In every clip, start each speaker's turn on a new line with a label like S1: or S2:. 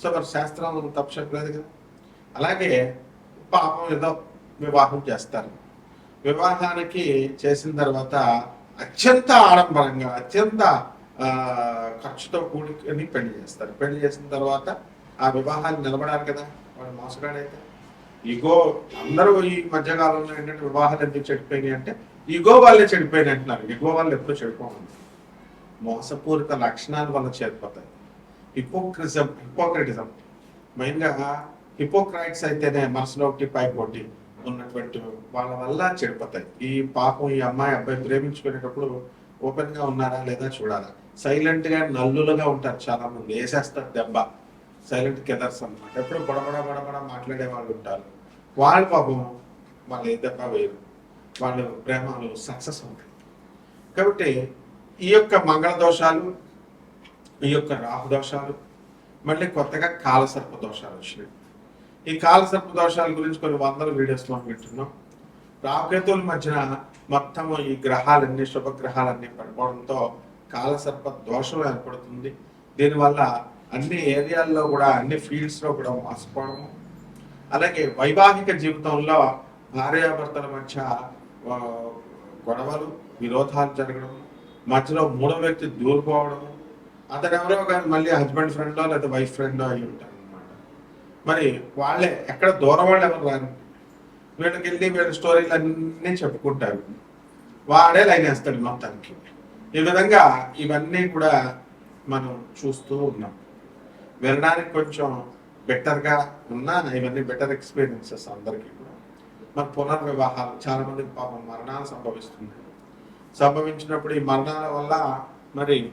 S1: So మరి శాస్త్రం తప్పు చెప్పలేదు కదా. అలాగే పాపం ఏదో వివాహం చేస్తారు. వివాహానికి చేసిన తర్వాత అత్యంత ఆడంబరంగా అత్యంత ఖర్చుతో కూడుకొని పెళ్ళి చేస్తారు. పెళ్ళి చేసిన తర్వాత ఆ వివాహాలు నిలబడాలి కదా వాడు మోసగాడైతే. ఈగో అందరూ ఈ మధ్యకాలంలో ఏంటంటే వివాహాలు ఎందుకు చెడిపోయినాయి అంటే ఈగో వాళ్ళే చెడిపోయినాయి అంటున్నారు. ఈగో వాళ్ళు ఎప్పుడు చెడిపోవాలి మోసపూరిత లక్షణాలు వల్ల చేరిపోతాయి. హిపోక్రిజం హిపోక్రటిజం మెయిన్గా హిపోక్రైట్స్ అయితేనే మనసులో ఒకటి పైకి ఉన్నటువంటి వాళ్ళ వల్ల చెడిపోతాయి. ఈ పాపం ఈ అమ్మాయి అబ్బాయి ప్రేమించుకునేటప్పుడు ఓపెన్గా ఉన్నారా లేదా చూడాలా? సైలెంట్గా నల్లులుగా ఉంటారు చాలా మంది వేసేస్తారు దెబ్బ. సైలెంట్ కెదర్స్ అన్నమాట. ఎప్పుడు బుడబడ బడబడ మాట్లాడే వాళ్ళు ఉంటారు. వాళ్ళ పాపం వాళ్ళు ఏ దెబ్బ వేయరు వాళ్ళు ప్రేమలు సక్సెస్ ఉంటాయి కాబట్టి ఈ యొక్క మంగళ దోషాలు ఈ యొక్క రాహు దోషాలు మళ్ళీ కొత్తగా కాలసర్ప దోషాలు వచ్చినాయి. ఈ కాలసర్ప దోషాల గురించి కొన్ని వందల వీడియోస్లో వింటున్నాం. రాహుకేతువుల మధ్యన మొత్తం ఈ గ్రహాలన్నీ శుభగ్రహాలన్నీ పడిపోవడంతో కాలసర్ప దోషం ఏర్పడుతుంది. దీనివల్ల అన్ని ఏరియాల్లో కూడా అన్ని ఫీల్డ్స్లో కూడా మోసపోవడము. అలాగే వైవాహిక జీవితంలో భార్యాభర్తల మధ్య గొడవలు విరోధాలు జరగడం మధ్యలో మూడో వ్యక్తి దూరిపోవడం అతను ఎవరో కానీ మళ్ళీ హస్బెండ్ ఫ్రెండో లేదా వైఫ్ ఫ్రెండో అయి ఉంటారు అనమాట మరి వాళ్ళే ఎక్కడ దూరం వాళ్ళు ఎవరు రారు. వీళ్ళకి వెళ్ళి వీళ్ళ స్టోరీలు అన్నీ చెప్పుకుంటారు. వాడే లైన్ వేస్తాడు మొత్తానికి. ఈ విధంగా ఇవన్నీ కూడా మనం చూస్తూ ఉన్నాం. వినడానికి కొంచెం బెటర్గా ఉన్నా ఇవన్నీ బెటర్ ఎక్స్పీరియన్సెస్ అందరికీ కూడా. మరి పునర్వివాహాలు చాలా మందికి పాపం మరణాలు సంభవిస్తుంది సంభవించినప్పుడు ఈ మరణాల వల్ల మరి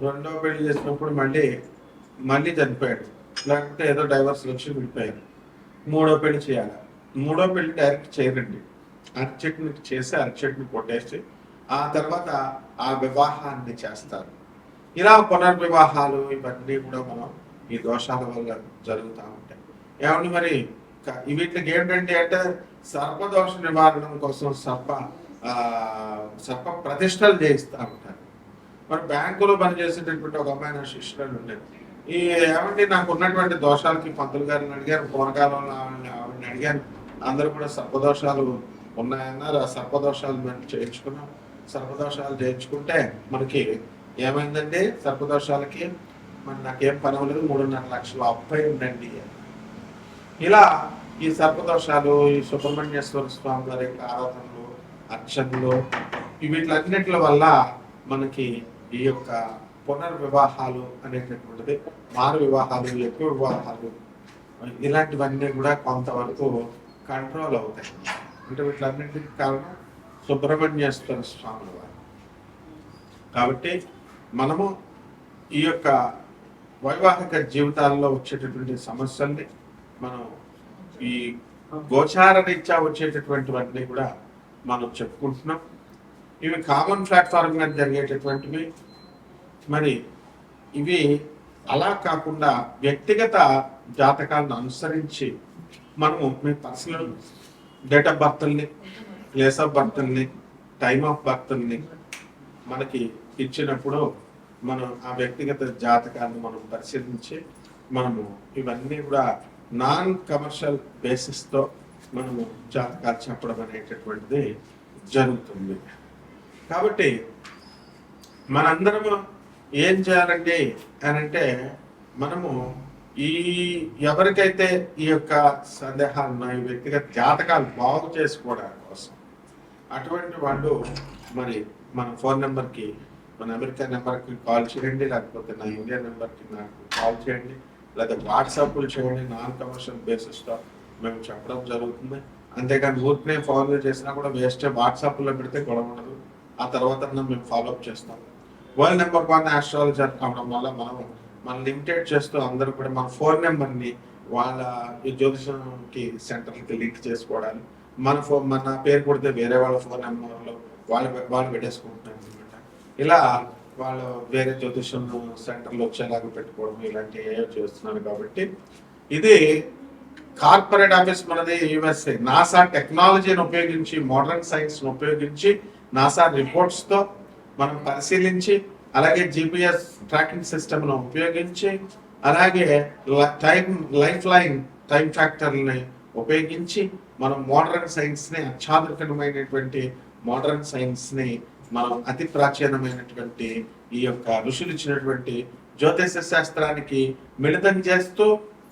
S1: రెండో పెళ్ళి చేసినప్పుడు మళ్ళీ మళ్ళీ చనిపోయాడు. లేకపోతే ఏదో డైవర్స్ వచ్చి విడిపోయారు మూడో పెళ్ళి చేయాలి. మూడో పెళ్ళి డైరెక్ట్ చేయరండి. అరటి చెట్టుని చేసి అరటి కొట్టేసి ఆ తర్వాత ఆ వివాహాన్ని చేస్తారు. ఇలా పునర్వివాహాలు ఇవన్నీ కూడా మనం ఈ దోషాల వల్ల జరుగుతూ ఉంటాయి. ఏమండి మరి? వీటికి ఏంటంటే అంటే సర్పదోష నివారణ కోసం సర్ప సర్ప ప్రతిష్టలు చేయిస్తూ ఉంటారు. మరి బ్యాంకులో పనిచేసేటటువంటి ఒక అమ్మాయి నా శిష్యురాలు ఉండేది. ఈ ఏమండి నాకు ఉన్నటువంటి దోషాలకి పంతులు గారిని అడిగాను పూర్వకాలంలో ఆవిడని ఆవిడని అడిగాను. అందరూ కూడా సర్పదోషాలు ఉన్నాయన్నారు. ఆ సర్పదోషాలు మేము చేయించుకున్నాం సర్పదోషాలు చేయించుకుంటే మనకి ఏమైందండి? సర్పదోషాలకి మరి నాకేం పని అవ్వలేదు. మూడున్నర లక్షలు అప్పై ఉండండి. ఇలా ఈ సర్పదోషాలు ఈ సుబ్రహ్మణ్యేశ్వర స్వామి గారి ఆరాధనలు అర్చనలు ఈ వీటిలన్నిటి వల్ల మనకి ఈ యొక్క పునర్వివాహాలు అనేటటువంటిది మారు వివాహాలు ఎక్కువ వివాహాలు ఇలాంటివన్నీ కూడా కొంతవరకు కంట్రోల్ అవుతాయి. అంటే వీటన్నింటికి కారణం సుబ్రహ్మణ్యేశ్వర స్వామి వారు. కాబట్టి మనము ఈ యొక్క వైవాహిక జీవితాల్లో వచ్చేటటువంటి సమస్యల్ని మనం ఈ గోచారరీత్యా వచ్చేటటువంటివన్నీ కూడా మనం చెప్పుకుంటున్నాం. ఇవి కామన్ ప్లాట్ఫామ్ మీద జరిగేటటువంటివి. మరి ఇవి అలా కాకుండా వ్యక్తిగత జాతకాలను అనుసరించి మనము మీ పర్సనల్ డేట్ ఆఫ్ బర్త్ని ప్లేస్ ఆఫ్ బర్త్ని టైమ్ ఆఫ్ బర్త్ని మనకి ఇచ్చినప్పుడు మనం ఆ వ్యక్తిగత జాతకాన్ని మనం పరిశీలించి మనము ఇవన్నీ కూడా నాన్ కమర్షియల్ బేసిస్తో మనము జాతకాలు చెప్పడం అనేటటువంటిది జరుగుతుంది. కాబట్టి మనందరము ఏం చేయాలండి అని అంటే మనము ఈ ఎవరికైతే ఈ యొక్క సందేహాలు ఉన్నాయి వ్యక్తిగత జాతకాలు బాగు చేసుకోవడం కోసం అటువంటి వాళ్ళు మరి మన ఫోన్ నెంబర్కి మన అమెరికా నెంబర్కి కాల్ చేయండి లేకపోతే నా ఇండియా నెంబర్కి నాకు కాల్ చేయండి లేదా వాట్సాప్లు చేయండి నాన్ కమర్షియల్ బేసిస్తో మేము చెప్పడం జరుగుతుంది. అంతేకాని ఊరికనే ఫాలో చేసినా కూడా వేస్ట్ వాట్సాప్లో పెడితే గొడవ ఉండదు. ఆ తర్వాత మేము ఫాలోఅప్ చేస్తాం. వరల్డ్ నెంబర్ వన్ ఆస్ట్రాలజర్ కావడం వల్ల మనం మనం లిమిటెడ్ చేస్తూ అందరూ కూడా మన ఫోన్ నెంబర్ని వాళ్ళ జ్యోతిషంకి సెంటర్కి లింక్ చేసుకోవడానికి మన ఫోన్ మన పేరు కొడితే వేరే వాళ్ళ ఫోన్ నెంబర్లో వాళ్ళు వాళ్ళు పెట్టేసుకుంటున్నారు అనమాట ఇలా వాళ్ళు వేరే జ్యోతిషం సెంటర్లో వచ్చేలాగా పెట్టుకోవడం ఇలాంటివి ఏవో చేస్తున్నారు కాబట్టి ఇది కార్పొరేట్ ఆఫీస్ మనది యుఎస్ఏ. నాసా టెక్నాలజీని ఉపయోగించి మోడర్న్ సైన్స్ను ఉపయోగించి నాసా రిపోర్ట్స్తో మనం పరిశీలించి అలాగే జిపిఎస్ ట్రాకింగ్ సిస్టమ్ను ఉపయోగించి అలాగే టైం లైఫ్ లైన్ టైం ఫ్యాక్టర్ని ఉపయోగించి మనం మోడర్న్ సైన్స్ని అత్యాధునికమైనటువంటి మోడర్న్ సైన్స్ని మనం అతి ప్రాచీనమైనటువంటి ఈ యొక్క ఋషులు ఇచ్చినటువంటి జ్యోతిష శాస్త్రానికి మిళితం చేస్తూ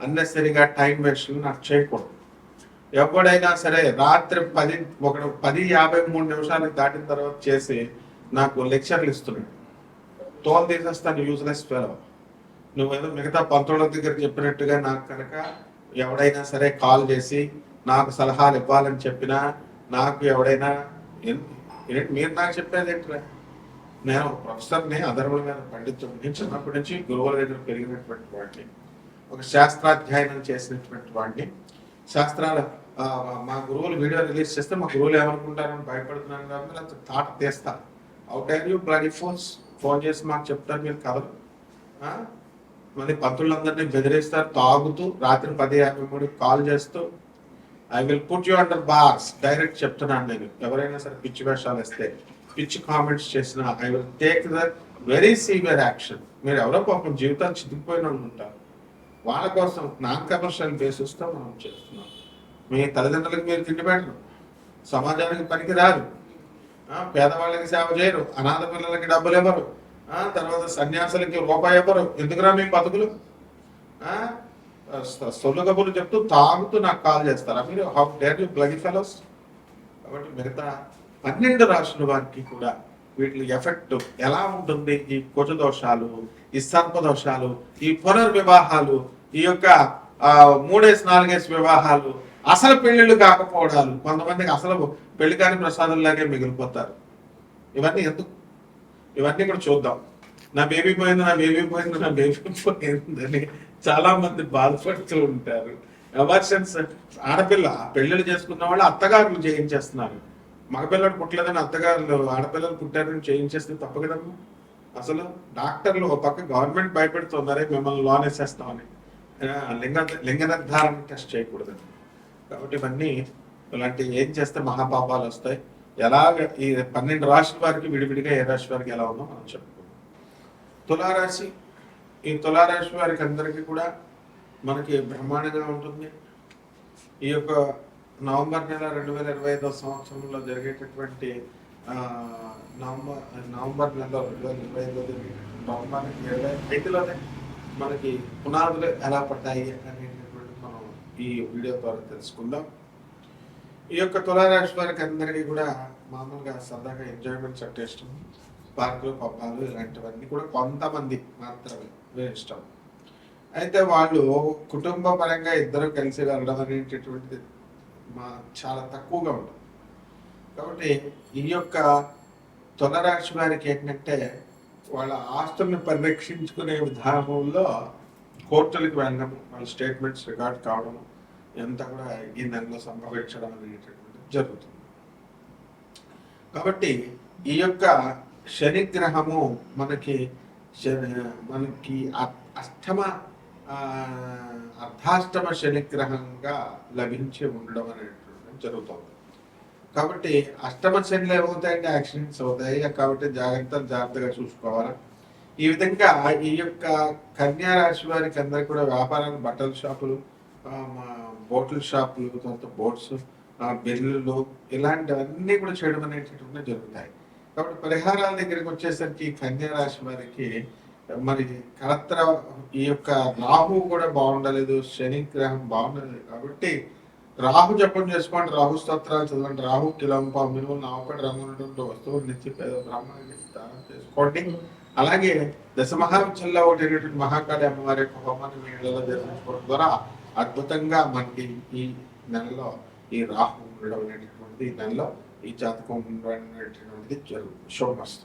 S1: అన్నెసరిగా టైం వేస్ట్లు నాకు చేయకూడదు. ఎప్పుడైనా సరే రాత్రి పది ఒక పది యాభై మూడు నిమిషాలకు దాటిన తర్వాత చేసి నాకు లెక్చర్లు ఇస్తున్నాడు. తోలు తీసేస్తాను యూజ్లెస్ ఫెలో నువ్వేదో మిగతా పంతుల దగ్గర చెప్పినట్టుగా నాకు కనుక ఎవడైనా సరే కాల్ చేసి నాకు సలహాలు ఇవ్వాలని చెప్పినా నాకు ఎవడైనా మీరు నాకు చెప్పేది ఏంట్రా? నేను ప్రొఫెసర్ని అదర్వుల మీద పండితుడిని చిన్నప్పటి నుంచి గురువుల దగ్గర పెరిగినటువంటి వాడిని. ఒక శాస్త్రాధ్యయనం చేసినటువంటి వాడిని. శాస్త్రాల మా గురువులు వీడియో రిలీజ్ చేస్తే మా గురువులు ఏమనుకుంటారని భయపడుతున్నాను కాబట్టి అంత తాట తీస్తా. Out are you bloody phones phone చేసి మాకు చెప్తారు మీరు కథలు మళ్ళీ పంతులందరినీ బెదిరిస్తారు తాగుతూ రాత్రి పది యాభై మూడు కాల్ చేస్తూ I will put you under bars direct చెప్తున్నాను నేను. ఎవరైనా సరే పిచ్చి వేషాలు వేస్తే పిచ్చి కామెంట్స్ చేసిన I will take the very severe action మీరు ఎవరో పాపం జీవితాలు చితికిపోయిన ఉంటారు. వాళ్ళ కోసం నాన్ కమర్షియల్ బేసిస్తో మనం చేస్తున్నాం. మీ తల్లిదండ్రులకు మీరు తిండి పెట్టరు. సమాజానికి పనికి రారు పేదవాళ్ళకి సేవ చేయరు. అనాథ పిల్లలకి డబ్బులు ఇవ్వరు. తర్వాత సన్యాసులకి రూపాయి ఇవ్వరు. ఎందుకురా మీ బతుకులు? సొల్లు కబుర్లు చెప్తూ తాగుతూ నాకు కాల్ చేస్తారా మీరు? How dare you bloody fellows కాబట్టి మిగతా పన్నెండు రాష్ట్రాల వారికి కూడా వీటి ఎఫెక్ట్ ఎలా ఉంటుంది? ఈ కుజ దోషాలు ఈ సర్పదోషాలు ఈ పునర్వివాహాలు ఈ యొక్క ఆ, మూడేసి నాలుగేసి వివాహాలు అసలు పెళ్ళిళ్ళు కాకపోవడాలు కొంతమందికి అసలు పెళ్ళి కాని ప్రసాదంలాగే మిగిలిపోతారు. ఇవన్నీ ఎందుకు? ఇవన్నీ కూడా చూద్దాం. నా బేబీ పోయింది నా బేబీ పోయింది నా బేబీ పోయిందని చాలా మంది బాధపడుతూ ఉంటారు. అవర్షన్స్ ఆడపిల్ల పెళ్ళిళ్ళు చేసుకున్న వాళ్ళు అత్తగారులు చేయించేస్తున్నారు మగపిల్లడు పుట్టలేదని అత్తగారు ఆడపిల్లలు పుట్టారని చేయించేస్తే తప్పు కదమ్మా. అసలు డాక్టర్లు ఒక పక్క గవర్నమెంట్ భయపెడుతున్నారే మిమ్మల్ని లోన్ వేసేస్తామని. లింగ లింగ నిర్ధారణ టెస్ట్ చేయకూడదని కాబట్టి ఇవన్నీ ఇలాంటి ఏం చేస్తే మహాపాపాలు వస్తాయి? ఎలాగ ఈ పన్నెండు రాశుల వారికి విడివిడిగా ఏ రాశి వారికి ఎలా ఉందో మనం చెప్పుకుందాం. తులారాశి ఈ తులారాశి వారికి అందరికీ కూడా మనకి బ్రహ్మాండంగా ఉంటుంది. ఈ యొక్క నవంబర్ నెల రెండు వేల ఇరవై ఐదో సంవత్సరంలో జరిగేటటువంటి నవంబర్ నవంబర్ నెల రెండు వేల ఇరవై ఐదులో జరిగేటటువంటి నవంబర్ ఇరవై ఐదులోనే మనకి పునాదులు ఎలా పడ్డాయి అనేటటువంటి మనం ఈ వీడియో ద్వారా తెలుసుకుందాం. ఈ యొక్క తులారాశి వారికి అందరికీ కూడా మామూలుగా సరదాగా ఎంజాయ్మెంట్స్ అంటే ఇష్టం. పార్కులు పబ్బాలు ఇలాంటివన్నీ కూడా కొంతమంది మాత్రమే ఇష్టం. అయితే వాళ్ళు కుటుంబ పరంగా ఇద్దరు కలిసి వెళ్ళడం అనేటటువంటిది మా చాలా తక్కువగా ఉంటుంది. కాబట్టి ఈ యొక్క తులరాశి వారికి ఏంటంటే వాళ్ళ ఆస్తుల్ని పరిరక్షించుకునే విధానంలో కోర్టులకు వెళ్ళడం వాళ్ళ స్టేట్మెంట్స్ రికార్డ్ కావడం ఎంత కూడా ఈ నెలలో సంభవించడం అనేటటువంటిది జరుగుతుంది. కాబట్టి ఈ యొక్క శనిగ్రహము మనకి మనకి అ- అష్టమ అర్ధాష్టమ శనిగ్రహంగా లభించి ఉండడం అనేటువంటి జరుగుతుంది. కాబట్టి అష్టమ శనిలు ఏమవుతాయంటే యాక్సిడెంట్స్ అవుతాయి. కాబట్టి జాగ్రత్తలు జాగ్రత్తగా చూసుకోవాలి. ఈ విధంగా ఈ యొక్క కన్యా రాశి వారికి అందరికి కూడా వ్యాపారాలు బట్టల షాపులు ఆ, బోట్ల షాపులు తర్వాత బోట్స్ బిల్లులు ఇలాంటివన్నీ కూడా చేయడం అనేటటువంటి జరుగుతాయి. కాబట్టి పరిహారాల దగ్గరికి వచ్చేసరికి కన్యా రాశి వారికి మరి కలత్ర ఈ యొక్క రాహు కూడా బాగుండలేదు శని గ్రహం బాగుండలేదు. కాబట్టి రాహు జపం చేసుకోండి రాహు స్తోత్రాలు చదవండి రాహు కిలంప మినుము నావకటి రంగున్నటువంటి వస్తువులు నిత్య పేద దానం చేసుకోండి. అలాగే దశ మహావిద్యల్లో ఒకటి మహాకాళి అమ్మవారి యొక్క హోమాన్ని మీ ఇళ్ళలో జరిపించుకోవడం ద్వారా అద్భుతంగా మనకి ఈ నెలలో ఈ రాహు ఉండడం అనేటటువంటిది ఈ నెలలో ఈ జాతకం ఉండడం అనేటటువంటిది జరుగుతుంది శుభమస్తు.